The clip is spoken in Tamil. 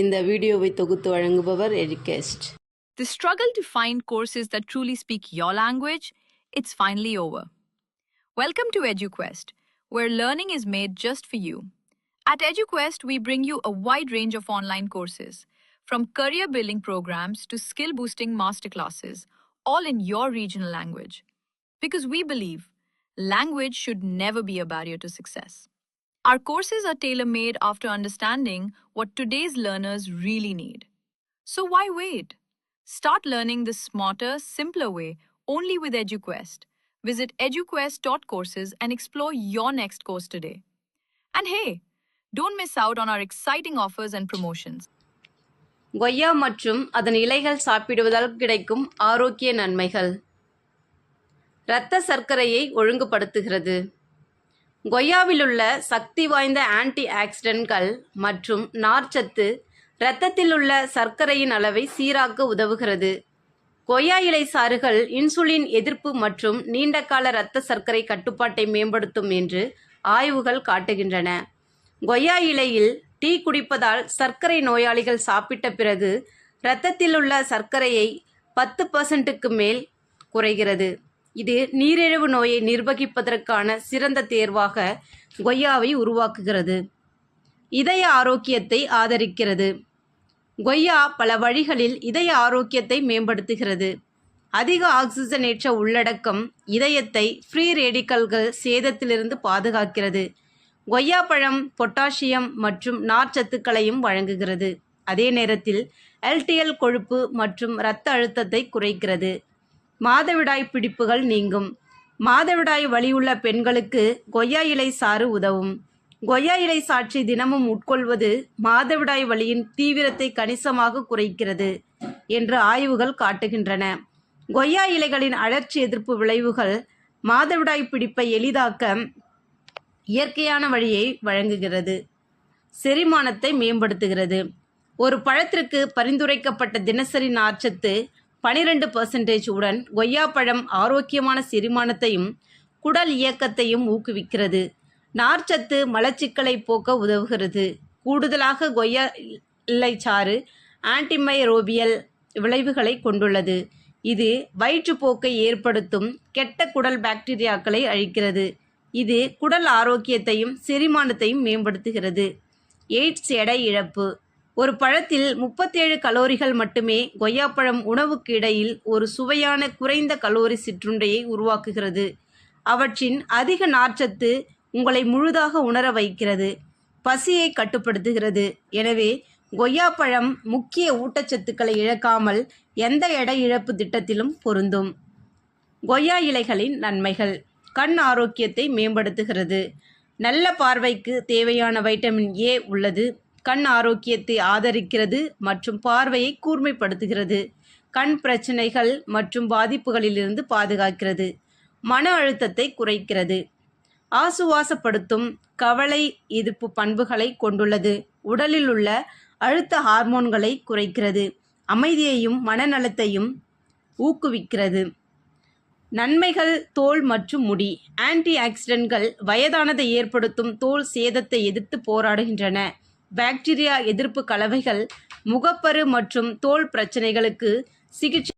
இந்த வீடியோவை தொகுத்து வழங்குபவர் எஜுகேஸ்ட் The struggle to find courses that truly speak your language, it's finally over. Welcome to EduQuest, where learning is made just for you. At EduQuest, we bring you a wide range of online courses, from career building programs to skill boosting masterclasses, all in your regional language. Because we believe language should never be a barrier to success. Our courses are tailor made after understanding what today's learners really need. So why wait? Start learning the smarter, simpler way only with EduQuest. Visit eduquest.courses and explore your next course today. And hey, don't miss out on our exciting offers and promotions. கொய்யா மற்றும் அதன் இலைகள் சாப்பிடுவதால் கிடைக்கும் ஆரோக்கிய நன்மைகள் இரத்த சர்க்கரையை ஒழுங்குபடுத்துகிறது கொய்யாவிலுள்ள சக்தி வாய்ந்த ஆன்டி ஆக்சிடென்ட்கள் மற்றும் நார்ச்சத்து இரத்தத்தில் உள்ள சர்க்கரையின் அளவை சீராக்க உதவுகிறது. கொய்யா இலை சாறுகள் இன்சுலின் எதிர்ப்பு மற்றும் நீண்டகால இரத்த சர்க்கரை கட்டுப்பாட்டை மேம்படுத்தும் என்று ஆய்வுகள் காட்டுகின்றன. கொய்யா இலையில் டீ குடிப்பதால் சர்க்கரை நோயாளிகள் சாப்பிட்ட பிறகு இரத்தத்தில் உள்ள சர்க்கரையை பத்து பர்சன்ட்டுக்கு மேல் குறைகிறது. இது நீரிழிவு நோயை நிர்வகிப்பதற்கான சிறந்த தேர்வாக கொய்யாவை உருவாக்குகிறது. இதய ஆரோக்கியத்தை ஆதரிக்கிறது. கொய்யா பல வழிகளில் இதய ஆரோக்கியத்தை மேம்படுத்துகிறது. அதிக ஆக்சிஜனேற்ற உள்ளடக்கம் இதயத்தை ஃப்ரீ ரேடிக்கல்கள் சேதத்திலிருந்து பாதுகாக்கிறது. கொய்யா பழம் பொட்டாசியம் மற்றும் நார்ச்சத்துக்களையும் வழங்குகிறது. அதே நேரத்தில் எல்டிஎல் கொழுப்பு மற்றும் இரத்த அழுத்தத்தை குறைக்கிறது. மாதவிடாய் பிடிப்புகள் நீங்கும். மாதவிடாய் வலியுள்ள பெண்களுக்கு கொய்யா இலை சாறு உதவும். கொய்யா இலை சாட்சி தினமும் உட்கொள்வது மாதவிடாய் வழியின் தீவிரத்தை கணிசமாக குறைக்கிறது என்று ஆய்வுகள் காட்டுகின்றன. கொய்யா இலைகளின் அழற்சி எதிர்ப்பு விளைவுகள் மாதவிடாய் பிடிப்பை எளிதாக்க இயற்கையான வழியை வழங்குகிறது. செரிமானத்தை மேம்படுத்துகிறது. ஒரு பழத்திற்கு பரிந்துரைக்கப்பட்ட தினசரி நார்ச்சத்து பனிரெண்டு பர்சன்டேஜ் உடன் கொய்யாப்பழம் ஆரோக்கியமான செரிமானத்தையும் குடல் இயக்கத்தையும் ஊக்குவிக்கிறது. நார்ச்சத்து மலச்சிக்கலை போக்க உதவுகிறது. கூடுதலாக கொய்யா இலைச்சாறு ஆன்டிமைரோபியல் விளைவுகளை கொண்டுள்ளது. இது வயிற்றுப்போக்கை ஏற்படுத்தும் கெட்ட குடல் பாக்டீரியாக்களை அழிக்கிறது. இது குடல் ஆரோக்கியத்தையும் செரிமானத்தையும் மேம்படுத்துகிறது. எய்ட்ஸ் எடை இழப்பு. ஒரு பழத்தில் முப்பத்தேழு கலோரிகள் மட்டுமே கொய்யாப்பழம் உணவுக்கு இடையில் ஒரு சுவையான குறைந்த கலோரி சிற்றுண்டையை உருவாக்குகிறது. அவற்றின் அதிக நார்ச்சத்து உங்களை முழுதாக உணர வைக்கிறது. பசியை கட்டுப்படுத்துகிறது. எனவே கொய்யாப்பழம் முக்கிய ஊட்டச்சத்துக்களை இழக்காமல் எந்த எடை இழப்பு திட்டத்திலும் பொருந்தும். கொய்யா இலைகளின் நன்மைகள். கண் ஆரோக்கியத்தை மேம்படுத்துகிறது. நல்ல பார்வைக்கு தேவையான வைட்டமின் ஏ உள்ளது. கண் ஆரோக்கியத்தை ஆதரிக்கிறது மற்றும் பார்வையை கூர்மைப்படுத்துகிறது. கண் பிரச்சனைகள் மற்றும் பாதிப்புகளிலிருந்து பாதுகாக்கிறது. மன அழுத்தத்தை குறைக்கிறது. ஆசுவாசப்படுத்தும் கவலை எதிர்ப்பு பண்புகளை கொண்டுள்ளது. உடலில் உள்ள அழுத்த ஹார்மோன்களை குறைக்கிறது. அமைதியையும் மனநலத்தையும் ஊக்குவிக்கிறது. நன்மைகள் தோல் மற்றும் முடி. ஆன்டி ஆக்சிடென்ட்கள் வயதானதை ஏற்படுத்தும் தோல் சேதத்தை எதிர்த்து போராடுகின்றன. பாக்டீரியா எதிர்ப்பு கலவைகள் முகப்பரு மற்றும் தோல் பிரச்சனைகளுக்கு சிகிச்சை